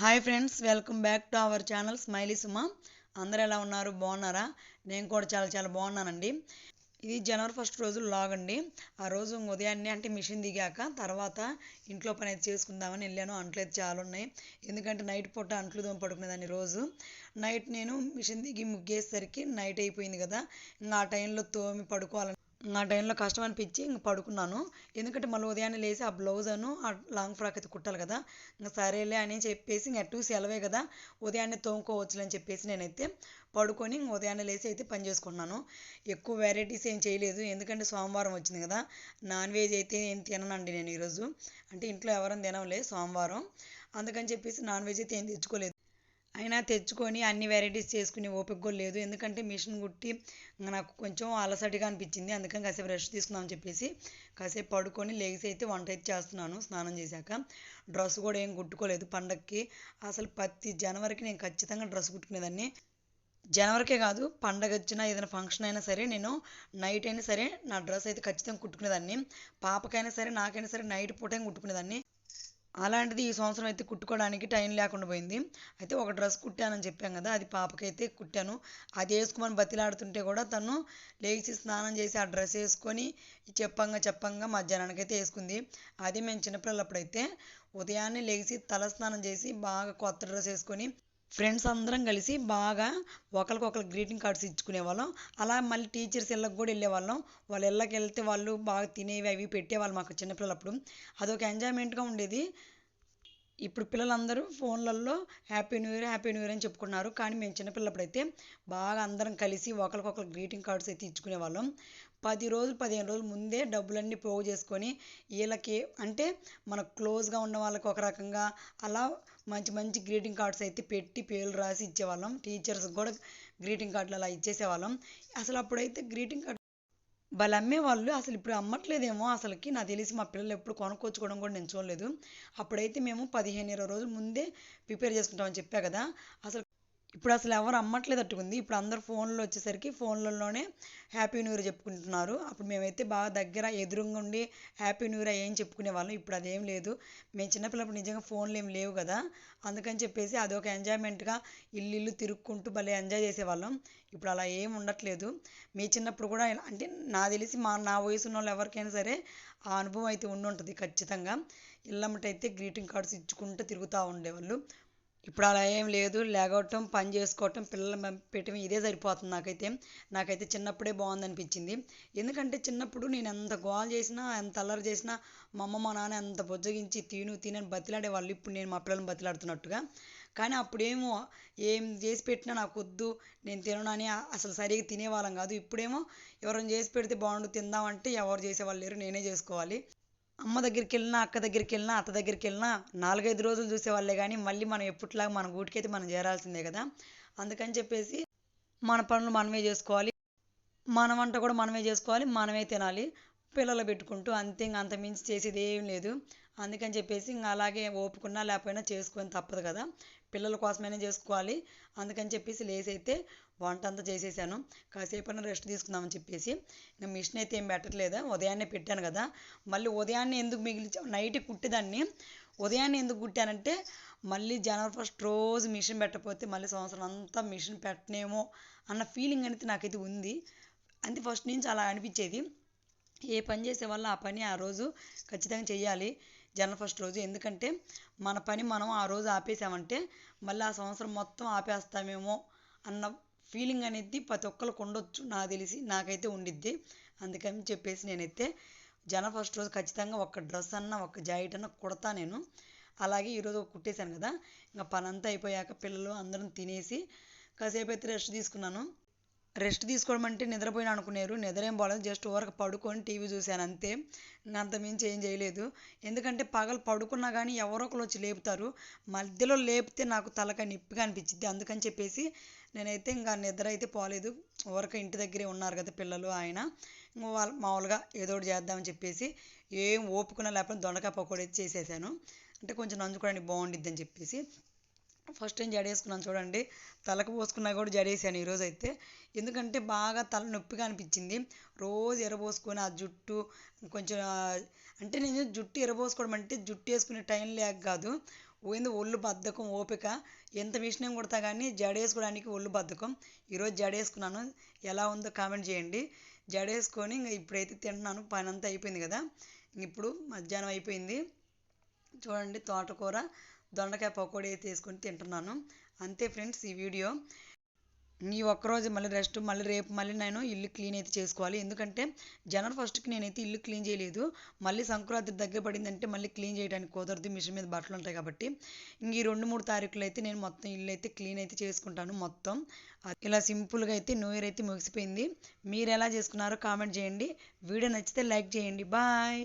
Hi friends welcome back to our channel Smiley Suma అందరూ ఎలా ఉన్నారు? బాగున్నారా? నేను కూడా చాలా చాలా బాగున్నానండి. ఇది జనవరి ఫస్ట్ రోజు లాగ్ అండి. ఆ రోజు ఉదయాన్నే అంటే మిషన్ దిగాక తర్వాత ఇంట్లో పని అయితే చేసుకుందామని వెళ్ళాను. అంట్లు అయితే చాలా ఉన్నాయి. ఎందుకంటే నైట్ పూట అంట్లు దోమ పడుకునేదాన్ని రోజు. నైట్ నేను మిషన్ దిగి ముగ్గేసరికి నైట్ అయిపోయింది కదా. ఇంకా ఆ టైంలో తోమి పడుకోవాలని ఆ టైంలో కష్టం అనిపించి ఇంక పడుకున్నాను. ఎందుకంటే మళ్ళీ ఉదయాన్నే లేచి ఆ బ్లౌజ్ ఆ లాంగ్ ఫ్రాక్ అయితే కుట్టాలి కదా. ఇంకా సరేలే అని చెప్పేసి ఇంక అటు సెలవే కదా. ఉదయాన్నే తోముకోవచ్చులే అని చెప్పేసి నేనైతే పడుకొని ఇంక ఉదయాన్నే లేచి అయితే పని చేసుకున్నాను ఎక్కువ వెరైటీస్ ఏం చేయలేదు. ఎందుకంటే సోమవారం వచ్చింది కదా. నాన్ వెజ్ అయితే ఏం తిననండి నేను ఈరోజు. అంటే ఇంట్లో ఎవరైనా తినలే సోమవారం. అందుకని చెప్పేసి నాన్ వెజ్ అయితే ఏం తెచ్చుకోలేదు. అయినా తెచ్చుకొని అన్ని వెరైటీస్ చేసుకునే ఓపిక కూడా లేదు. ఎందుకంటే మిషన్ కుట్టి నాకు కొంచెం అలసటిగా అనిపించింది. అందుకని కాసేపు రెస్ట్ తీసుకుందామని చెప్పేసి కాసేపు పడుకొని లేచి అయితే వంట అయితే చేస్తున్నాను స్నానం చేశాక. డ్రెస్ కూడా ఏం కుట్టుకోలేదు పండగకి అసలు ప్రతి జనవరికి నేను ఖచ్చితంగా డ్రెస్ కుట్టుకునేదాన్ని. జనవరికే కాదు పండగ వచ్చినా ఏదైనా ఫంక్షన్ అయినా సరే నేను నైట్ అయినా సరే నా డ్రెస్ అయితే ఖచ్చితంగా కుట్టుకునేదాన్ని. పాపకైనా సరే నాకైనా సరే నైట్ పూటే కుట్టుకునేదాన్ని. అలాంటిది ఈ సంవత్సరం అయితే కుట్టుకోవడానికి టైం లేకుండా పోయింది. అయితే ఒక డ్రెస్ కుట్టానని చెప్పాను కదా అది పాపకైతే కుట్టాను. అది వేసుకోమని బతిలాడుతుంటే కూడా తను లేచి స్నానం చేసి ఆ డ్రెస్ వేసుకొని చెప్పంగా చెప్పంగా మధ్యాహ్నానికి అయితే వేసుకుంది. అది మేము చిన్నపిల్లలప్పుడైతే ఉదయాన్నే లేచి తల స్నానం చేసి బాగా కొత్త డ్రెస్ వేసుకొని ఫ్రెండ్స్ అందరం కలిసి బాగా ఒకరికొకరు గ్రీటింగ్ కార్డ్స్ ఇచ్చుకునే వాళ్ళం అలా మళ్ళీ టీచర్స్ ఇళ్ళకి కూడా వెళ్ళేవాళ్ళం. వాళ్ళ ఇళ్ళకి వెళ్తే వాళ్ళు బాగా తినేవి అవి పెట్టేవాళ్ళు మాకు చిన్నపిల్లలప్పుడు. అదొక ఎంజాయ్మెంట్గా ఉండేది. ఇప్పుడు పిల్లలందరూ ఫోన్లలో happy new year happy new year అని చెప్పుకున్నారు కానీ మేము చిన్నపిల్లప్పుడు అయితే బాగా అందరం కలిసి ఒకరికొకరు గ్రీటింగ్ కార్డ్స్ అయితే ఇచ్చుకునే వాళ్ళం పది రోజులు పదిహేను రోజులు ముందే డబ్బులన్నీ పోగు చేసుకొని వీళ్ళకి అంటే మన క్లోజ్గా ఉన్న వాళ్ళకి ఒక రకంగా అలా మంచి మంచి గ్రీటింగ్ కార్డ్స్ అయితే పెట్టి పేర్లు రాసి ఇచ్చేవాళ్ళం. టీచర్స్కి కూడా గ్రీటింగ్ కార్డులు అలా ఇచ్చేసేవాళ్ళం. అసలు అప్పుడైతే గ్రీటింగ్ కార్డు వాళ్ళు అమ్మేవాళ్ళు. అసలు ఇప్పుడు అమ్మట్లేదేమో అసలుకి. నాకు తెలిసి మా పిల్లలు ఎప్పుడు కొనుక్కొచ్చుకోవడం కూడా నేను చూడలేదు. అప్పుడైతే మేము పదిహేను ఇరవై రోజుల ముందే ప్రిపేర్ చేసుకుంటామని చెప్పా కదా. అసలు ఇప్పుడు అసలు ఎవరు అమ్మట్లేదు అట్టుకుంది ఇప్పుడు అందరు ఫోన్లో వచ్చేసరికి ఫోన్లలోనే హ్యాపీ న్యూ ఇయర్ చెప్పుకుంటున్నారు. అప్పుడు మేమైతే బాగా దగ్గర ఎదురుగా ఉండి హ్యాపీ న్యూ ఇయర్ ఏం చెప్పుకునే వాళ్ళం. ఇప్పుడు అదేం లేదు. మేము చిన్నపిల్లప్పుడు నిజంగా ఫోన్లు ఏం లేవు కదా. అందుకని చెప్పేసి అదొక ఎంజాయ్మెంట్గా ఇల్లు ఇల్లు తిరుక్కుంటూ భలే ఎంజాయ్ చేసేవాళ్ళం. ఇప్పుడు అలా ఏం ఉండట్లేదు. మీ చిన్నప్పుడు కూడా అంటే నా తెలిసి మా నా వయసు ఉన్న వాళ్ళు ఎవరికైనా సరే ఆ అనుభవం అయితే ఉండి ఉంటుంది ఖచ్చితంగా. ఇల్లమ్మటైతే గ్రీటింగ్ కార్డ్స్ ఇచ్చుకుంటూ తిరుగుతూ ఉండేవాళ్ళు. ఇప్పుడు అలా ఏం లేదు. లేగవటం పని చేసుకోవటం పిల్లలు పెట్టడం ఇదే సరిపోతుంది నాకైతే. నాకైతే చిన్నప్పుడే బాగుంది అనిపించింది ఎందుకంటే చిన్నప్పుడు నేను ఎంత గోల్ చేసినా ఎంత అల్లరి చేసినా మా అమ్మ మా నాన్న ఎంత బొజ్జగించి తిను తినని బతిలాడే వాళ్ళు ఇప్పుడు నేను మా పిల్లల్ని బతిలాడుతున్నట్టుగా. కానీ అప్పుడేమో ఏం చేసి పెట్టినా నాకు వద్దు నేను తిననని అసలు సరిగా తినేవాళ్ళం కాదు. ఇప్పుడేమో ఎవరైనా చేసి పెడితే బాగుండు తిందామంటే ఎవరు చేసేవాళ్ళు లేరు నేనే చేసుకోవాలి. అమ్మ దగ్గరికి వెళ్ళినా అక్క దగ్గరికి వెళ్ళినా అత్త దగ్గరికి వెళ్ళినా నాలుగైదు రోజులు చూసేవాళ్ళే కానీ మళ్ళీ మనం ఎప్పటిలాగా మన గూటికైతే మనం చేరాల్సిందే కదా. అందుకని చెప్పేసి మన పనులు మనమే చేసుకోవాలి. మన వంట కూడా మనమే చేసుకోవాలి మనమే తినాలి. పిల్లలు పెట్టుకుంటూ అంతే ఇంకా అంత మించి చేసేది ఏం లేదు. అందుకని చెప్పేసి ఇంకా అలాగే ఓపుకున్నా లేకపోయినా చేసుకొని తప్పదు కదా. పిల్లల కోసమైనా చేసుకోవాలి. అందుకని చెప్పేసి లేసి అయితే వంట అంతా చేసేసాను. కాసేపు రెస్ట్ తీసుకుందామని చెప్పేసి ఇంకా మిషన్ అయితే ఏం పెట్టట్లేదు? ఉదయాన్నే పెట్టాను కదా. మళ్ళీ ఉదయాన్నే ఎందుకు మిగిలి నైట్ కుట్టేదాన్ని. ఉదయాన్నే ఎందుకు కుట్టానంటే మళ్ళీ జనవరి ఫస్ట్ రోజు మిషన్ పెట్టకపోతే మళ్ళీ సంవత్సరం అంతా మిషన్ పెట్టనేమో అన్న ఫీలింగ్ అనేది నాకైతే ఉంది. అంతే ఫస్ట్ నుంచి అలా అనిపించేది. ఏ పని చేసే వల్ల ఆ పని ఆ రోజు ఖచ్చితంగా చేయాలి జనవరి ఫస్ట్ రోజు. ఎందుకంటే మన పని మనం ఆ రోజు ఆపేసామంటే మళ్ళీ ఆ సంవత్సరం మొత్తం ఆపేస్తామేమో అన్న ఫీలింగ్ అనేది ప్రతి ఒక్కరికి ఉండొచ్చు నాకు తెలిసి. నాకైతే ఉండిద్ది. అందుకని చెప్పేసి నేనైతే జన ఫస్ట్ రోజు ఖచ్చితంగా ఒక డ్రెస్ అన్న ఒక జాకెట్ అన్న కుడతా నేను. అలాగే ఈరోజు కుట్టేశాను కదా. ఇంకా పనంతా అయిపోయాక పిల్లలు అందరం తినేసి కాసేపు అయితే రెస్ట్ తీసుకున్నాను. రెస్ట్ తీసుకోవడం అంటే నిద్రపోయిన అనుకున్నారు నిద్ర ఏం పోలేదు. జస్ట్ ఊరకు పడుకొని టీవీ చూశాను అంతే. అంతమించి ఏం చేయలేదు. ఎందుకంటే పగలు పడుకున్నా కానీ ఎవరో ఒకరు వచ్చి లేపుతారు. మధ్యలో లేపితే నాకు తలక నిప్పిగా అనిపించింది అందుకని చెప్పేసి నేనైతే ఇంకా నిద్ర అయితే పోలేదు. ఊరక ఇంటి దగ్గరే ఉన్నారు కదా పిల్లలు ఆయన. వాళ్ళు మామూలుగా ఏదో ఒకటి చేద్దామని చెప్పేసి ఏం ఓపుకున్నా లేకపోతే దొండకాయ పకోడీ చేసేసాను. అంటే కొంచెం నంచుకోవడానికి బాగుండిద్ది అని చెప్పేసి ఫస్ట్ టైం జడేసుకున్నాను చూడండి. తలకు పోసుకున్నా కూడా జడేసాను ఈరోజు అయితే ఎందుకంటే బాగా తల నొప్పిగా అనిపించింది. రోజు ఎరబోసుకొని ఆ జుట్టు కొంచెం అంటే నేను జుట్టు ఎరబోసుకోవడం అంటే జుట్టు వేసుకునే టైం లేక కాదు. పోయింది ఒళ్ళు బద్ధకం ఓపిక. ఎంత మిషన్ కొడతా కానీ జడేసుకోవడానికి ఒళ్ళు బద్ధకం. ఈరోజు జడేసుకున్నాను. ఎలా ఉందో కామెంట్ చేయండి. జడేసుకొని ఇంకా ఇప్పుడైతే తింటున్నాను. పని అంతా అయిపోయింది కదా. ఇప్పుడు మధ్యాహ్నం అయిపోయింది. చూడండి తోటకూర. దొండకాయ పకోడీ అయితే వేసుకొని తింటున్నాను. అంతే ఫ్రెండ్స్ ఈ వీడియో. ఈ ఒక్కరోజు మళ్ళీ రెస్ట్ మళ్ళీ రేపు మళ్ళీ నేను ఇల్లు క్లీన్ అయితే చేసుకోవాలి. ఎందుకంటే జనవరి ఫస్ట్కి నేనైతే ఇల్లు క్లీన్ చేయలేదు. మళ్ళీ సంక్రాంతి దగ్గర పడిందంటే మళ్ళీ క్లీన్ చేయడానికి కుదరదు. మిషన్ మీద బట్టలు ఉంటాయి కాబట్టి. ఇంక ఈ రెండు మూడు తారీఖులు అయితే నేను మొత్తం ఇల్లు అయితే క్లీన్ అయితే చేసుకుంటాను మొత్తం. ఇలా సింపుల్గా అయితే న్యూ ఇయర్ అయితే ముగిసిపోయింది. మీరు ఎలా చేసుకున్నారో కామెంట్ చేయండి. వీడియో నచ్చితే లైక్ చేయండి. బాయ్.